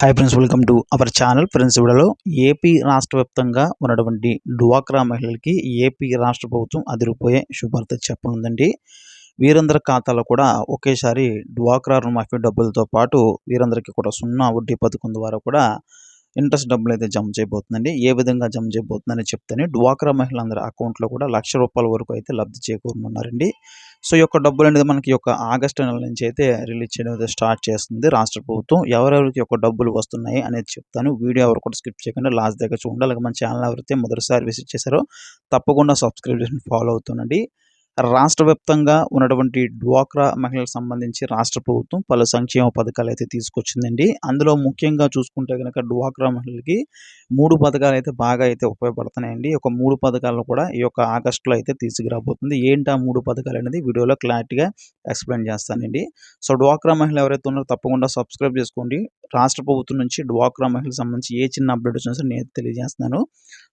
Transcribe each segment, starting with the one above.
Hi friends welcome to our channel friends ఇవిడలో AP రాష్ట్ర వ్యాప్తంగా ఉన్నటువంటి డ్వాక్రా మహిళలకి ఏపీ రాష్ట్ర ప్రభుత్వం అదిరిపోయే శుభార్త చెప్పనుందండి. వీరందరి ఖాతాలో కూడా ఒకేసారి డ్వాక్రా రుణమాఫీ డబ్బులతో పాటు వీరందరికీ కూడా సున్నా వడ్డీ పథకం ద్వారా కూడా ఇంట్రెస్ట్ డబ్బులు అయితే జమ చేయబోతుందండి. ఏ విధంగా జమ చేయబోతుందని చెప్తాను డ్వాక్రా మహిళలందరి అకౌంట్లో కూడా లక్ష రూపాయల వరకు అయితే లబ్ధి చేకూరనున్నారండి. సో ఈ యొక్క డబ్బులు అనేది మనకి యొక్క ఆగస్టు నెల నుంచి అయితే రిలీజ్ చేయడం అయితే స్టార్ట్ చేస్తుంది. రాష్ట్ర ప్రభుత్వం ఎవరెవరికి యొక్క డబ్బులు వస్తున్నాయి అనేది చెప్తాను. వీడియో ఎవరు కూడా స్కిప్ చేయకుండా లాస్ట్ దగ్గర చూడండి. అలాగే మన ఛానల్ ఎవరైతే మొదటిసారి విజిట్ చేశారో తప్పకుండా సబ్స్క్రైబ్ చేసి ఫాలో అవుతుండండి. రాష్ట్ర వ్యాప్తంగా ఉన్నటువంటి డ్వాక్రా మహిళలకు సంబంధించి రాష్ట్ర ప్రభుత్వం పలు సంక్షేమ పథకాలు అయితే తీసుకొచ్చిందండి. అందులో ముఖ్యంగా చూసుకుంటే కనుక డ్వాక్రా మహిళలకి మూడు పథకాలు అయితే బాగా అయితే ఉపయోగపడుతున్నాయండి. ఒక మూడు పథకాలను కూడా ఈ యొక్క ఆగస్టులో అయితే తీసుకురాబోతుంది. ఏంటి ఆ మూడు పథకాలు అనేది వీడియోలో క్లారిటీగా ఎక్స్ప్లెయిన్ చేస్తానండి. సో డ్వాక్రా మహిళలు ఎవరైతే ఉన్నారో తప్పకుండా సబ్స్క్రైబ్ చేసుకోండి. రాష్ట్ర ప్రభుత్వం నుంచి డ్వాక్రా మహిళలకు సంబంధించి ఏ చిన్న అప్డేట్ వచ్చినా సరే నేను తెలియజేస్తున్నాను.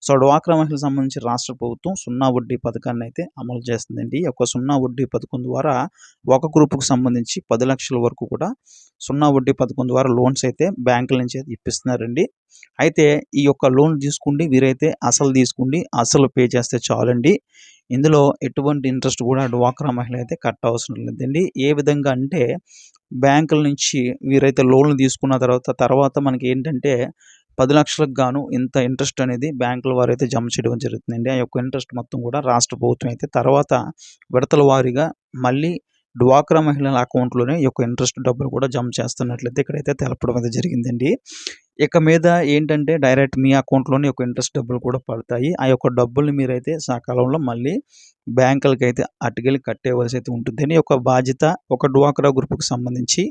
సో డ్వాక్రా మహిళలకు సంబంధించి రాష్ట్ర ప్రభుత్వం సున్నా వడ్డీ పథకాన్ని అయితే అమలు చేస్తుందండి. ఒక సున్నా వడ్డీ పథకం ద్వారా ఒక గ్రూపుకు సంబంధించి పది లక్షల వరకు కూడా సున్నా వడ్డీ పథకం ద్వారా లోన్స్ అయితే బ్యాంకుల నుంచి అయితే ఇప్పిస్తున్నారండి. అయితే ఈ యొక్క లోన్ తీసుకుండి వీరైతే అసలు తీసుకుండి అసలు పే చేస్తే చాలండి. ఇందులో ఎటువంటి ఇంట్రెస్ట్ కూడా డ్వాక్రా మహిళ అయితే కట్ అవసరం లేదండి. ఏ విధంగా అంటే బ్యాంకుల నుంచి వీరైతే లోన్లు తీసుకున్న తర్వాత తర్వాత మనకి ఏంటంటే పది లక్షలకు గాను ఇంత ఇంట్రెస్ట్ అనేది బ్యాంకుల వారు అయితే జమ చేయడం జరుగుతుందండి. ఆ యొక్క ఇంట్రెస్ట్ మొత్తం కూడా రాష్ట్ర ప్రభుత్వం అయితే తర్వాత విడతల వారీగా మళ్ళీ డ్వాక్రా మహిళల అకౌంట్లోనే ఈ యొక్క ఇంట్రెస్ట్ డబ్బులు కూడా జమ చేస్తున్నట్లయితే ఇక్కడైతే తెలపడం అయితే జరిగిందండి. ఇక మీద ఏంటంటే డైరెక్ట్ మీ అకౌంట్లోనే ఒక ఇంట్రెస్ట్ డబ్బులు కూడా పడతాయి. ఆ యొక్క డబ్బుల్ని మీరైతే సకాలంలో మళ్ళీ బ్యాంకులకి అయితే అటుకెళ్ళి కట్టేవలసి అయితే ఉంటుందని ఒక బాధ్యత ఒక డ్వాక్రా గ్రూప్కి సంబంధించి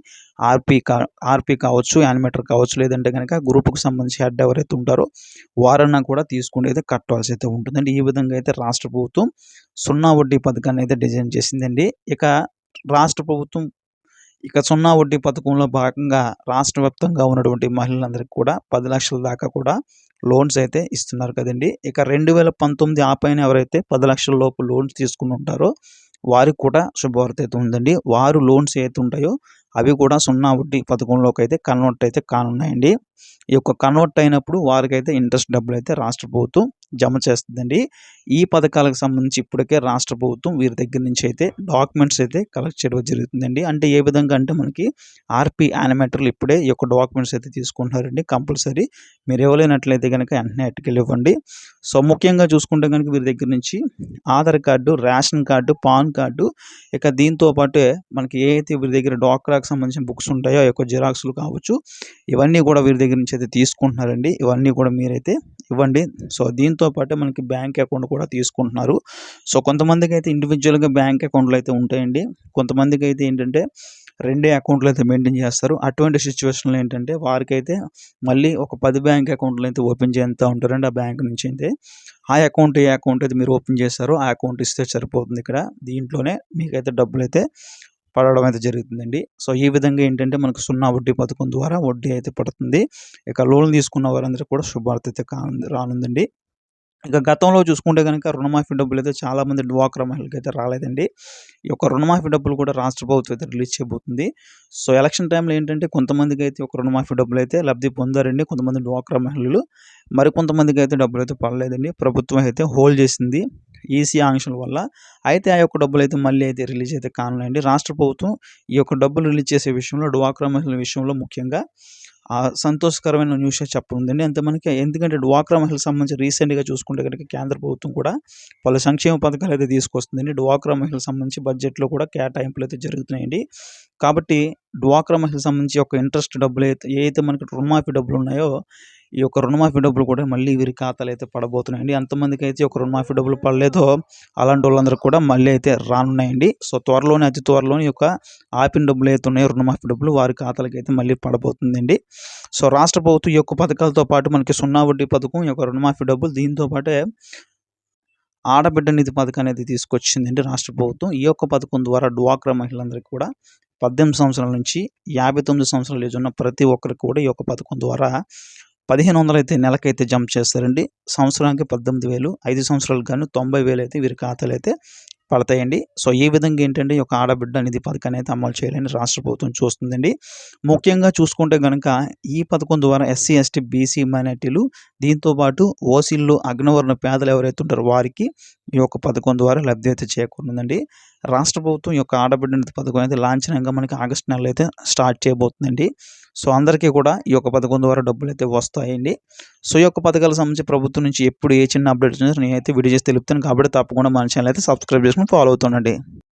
ఆర్పీ కా ఆర్పీ కావచ్చు యానిమేటర్ కావచ్చు లేదంటే కనుక గ్రూప్కి సంబంధించి హెడ్ ఎవరైతే ఉంటారో వారన్నా కూడా తీసుకుని అయితే కట్టవలసి అయితే ఉంటుందండి. ఈ విధంగా అయితే రాష్ట్ర ప్రభుత్వం సున్నా వడ్డీ పథకాన్ని అయితే డిజైన్ చేసిందండి. ఇక రాష్ట్ర ప్రభుత్వం ఇక సున్నా వడ్డీ పథకంలో భాగంగా రాష్ట్ర వ్యాప్తంగా ఉన్నటువంటి మహిళలందరికీ కూడా పది లక్షల దాకా కూడా లోన్స్ అయితే ఇస్తున్నారు కదండి. ఇక రెండు వేల పంతొమ్మిది ఆ పైన ఎవరైతే పది లక్షల లోపు లోన్స్ తీసుకుని ఉంటారో వారికి కూడా శుభవార్త అయితే ఉందండి. వారు లోన్స్ ఏదైతే ఉంటాయో అవి కూడా సున్నా వడ్డీ పథకంలోకి అయితే కన్వర్ట్ అయితే కానున్నాయండి. ఈ యొక్క కన్వర్ట్ అయినప్పుడు వారికైతే ఇంట్రెస్ట్ డబ్బులు అయితే రాష్ట్ర ప్రభుత్వం జమ చేస్తుందండి. ఈ పథకాలకు సంబంధించి ఇప్పటికే రాష్ట్ర ప్రభుత్వం వీరి దగ్గర నుంచి అయితే డాక్యుమెంట్స్ అయితే కలెక్ట్ చేయడం జరుగుతుందండి. అంటే ఏ విధంగా అంటే మనకి ఆర్పీ యానిమేటర్లు ఇప్పుడే ఈ యొక్క డాక్యుమెంట్స్ అయితే తీసుకుంటున్నారండి కంపల్సరీ. మీరు ఇవ్వలేనట్లయితే కనుక వెంటనే అట్టుకెళ్ళివ్వండి సో ముఖ్యంగా చూసుకుంటే కనుక వీరి దగ్గర నుంచి Aadhaar card ration card PAN card ఇక దీంతో పాటే మనకి ఏ అయితే వీరి దగ్గర డాక్టర్కి సంబంధించిన బుక్స్ ఉంటాయో ఆ యొక్క జిరాక్స్లు కావచ్చు ఇవన్నీ కూడా వీరి దగ్గర నుంచి అయితే తీసుకుంటున్నారండి. ఇవన్నీ కూడా మీరైతే ఇవ్వండి. సో దీంతో పాటు మనకి బ్యాంక్ అకౌంట్ కూడా తీసుకుంటున్నారు. సో కొంతమందికి అయితే ఇండివిజువల్గా బ్యాంక్ అకౌంట్లు అయితే ఉంటాయండి. కొంతమందికి అయితే ఏంటంటే రెండే అకౌంట్లు అయితే మెయింటైన్ చేస్తారు. అటువంటి సిచ్యువేషన్లో ఏంటంటే వారికైతే మళ్ళీ ఒక పది బ్యాంక్ అకౌంట్లు అయితే ఓపెన్ చేస్తూ ఉంటారండి ఆ బ్యాంక్ నుంచి అయితే. ఆ అకౌంట్ ఏ అకౌంట్ అయితే మీరు ఓపెన్ చేస్తారో ఆ అకౌంట్ ఇస్తే సరిపోతుంది ఇక్కడ. దీంట్లోనే మీకైతే డబ్బులు అయితే పడడం అయితే జరుగుతుందండి. సో ఈ విధంగా ఏంటంటే మనకు సున్నా వడ్డీ పథకం ద్వారా వడ్డీ అయితే పడుతుంది. ఇక లోన్ తీసుకున్న వారందరూ కూడా శుభార్త అయితే కానుంది రానుందండి. ఇక గతంలో చూసుకుంటే కనుక రుణమాఫీ డబ్బులు అయితే చాలామంది డ్వాక్రా మహిళలకు అయితే రాలేదండి. ఈ యొక్క రుణమాఫీ డబ్బులు కూడా రాష్ట్ర ప్రభుత్వం అయితే రిలీజ్ చేయబోతుంది. సో ఎలక్షన్ టైంలో ఏంటంటే కొంతమందికి అయితే ఒక రుణమాఫీ డబ్బులు అయితే లబ్ధి పొందారండి. కొంతమంది డ్వాక్రా మహిళలు. మరికొంతమందికి అయితే డబ్బులు అయితే పడలేదండి. ప్రభుత్వం అయితే హోల్డ్ చేసింది ఈసీ ఆంక్షల వల్ల. అయితే ఆ యొక్క డబ్బులు అయితే మళ్ళీ అయితే రిలీజ్ అయితే కానున్నాయండి. రాష్ట్ర ప్రభుత్వం ఈ యొక్క డబ్బులు రిలీజ్ చేసే విషయంలో డ్వాక్రా మహిళల విషయంలో ముఖ్యంగా సంతోషకరమైన న్యూస్ చెప్పనుందండి. అంతే మనకి ఎందుకంటే డ్వాక్రా మహిళలకు సంబంధించి రీసెంట్గా చూసుకుంటే కనుక కేంద్ర ప్రభుత్వం కూడా పలు సంక్షేమ పథకాలు అయితే తీసుకొస్తుందండి. డ్వాక్రా మహిళలకు సంబంధించి బడ్జెట్లో కూడా కేటాయింపులు అయితే జరుగుతున్నాయండి. కాబట్టి డ్వాక్రా మహిళలకు సంబంధించి ఒక ఇంట్రెస్ట్ డబ్బులు అయితే ఏ అయితే మనకి రుణమాఫీ డబ్బులు ఉన్నాయో ఈ యొక్క రుణమాఫీ డబ్బులు కూడా మళ్ళీ వీరి ఖాతాలు అయితే పడబోతున్నాయండి. ఎంతమందికి అయితే ఒక రుణమాఫీ డబ్బులు పడలేదో అలాంటి వాళ్ళందరూ కూడా మళ్ళీ అయితే రానున్నాయండి. సో త్వరలోనే అతి త్వరలోనే యొక్క ఆపిన డబ్బులు అయితే ఉన్నాయో రుణమాఫీ డబ్బులు వారి ఖాతాలకి అయితే మళ్ళీ పడబోతుందండి. సో రాష్ట్ర ప్రభుత్వం ఈ యొక్క పథకాలతో పాటు మనకి సున్నా వడ్డీ పథకం ఈ యొక్క రుణమాఫీ డబ్బులు దీంతో పాటే ఆడబిడ్డ నిధి పథకం అనేది తీసుకొచ్చిందండి రాష్ట్ర ప్రభుత్వం. ఈ యొక్క పథకం ద్వారా డ్వాక్రా మహిళలందరికీ కూడా పద్దెనిమిది సంవత్సరాల నుంచి యాభై తొమ్మిది సంవత్సరాలు ఏజ్ ఉన్న ప్రతి ఒక్కరికి కూడా ఈ యొక్క పథకం ద్వారా పదిహేను వందలు అయితే నెలకైతే జంప్ చేస్తారండి. సంవత్సరానికి పద్దెనిమిది వేలు ఐదు సంవత్సరాలు కానీ తొంభై వేలు అయితే వీరి ఖాతాలు అయితే పడతాయండి. సో ఈ విధంగా ఏంటంటే ఒక ఆడబిడ్డ నిధి పథకాన్ని అయితే అమలు చేయాలని రాష్ట్ర ప్రభుత్వం చూస్తుందండి. ముఖ్యంగా చూసుకుంటే కనుక ఈ పథకం ద్వారా ఎస్సీ ఎస్టీ బీసీ మైనార్టీలు దీంతో పాటు ఓసీలు అగ్నవర్ణ పేదలు ఎవరైతే ఉంటారో వారికి ఈ యొక్క పథకం ద్వారా లబ్ధి అయితే చేకూరుతుందండి. రాష్ట్ర ప్రభుత్వం యొక్క ఆడబిడ్డ నిధి పథకం అయితే లాంఛనంగా మనకి ఆగస్టు నెలలో అయితే స్టార్ట్ చేయబోతుందండి. సో అందరికీ కూడా ఈ యొక్క పథకం ద్వారా డబ్బులు అయితే వస్తాయండి. సో ఈ యొక్క పథకాలకు సంబంధించి ప్రభుత్వం నుంచి ఎప్పుడు ఏ చిన్న అప్డేట్ నేనైతే వీడియో చేసి తెలుపుతాను. కాబట్టి తప్పకుండా మన ఛానల్ అయితే సబ్స్క్రైబ్ చేసుకుని ఫాలో అవుతుండండి.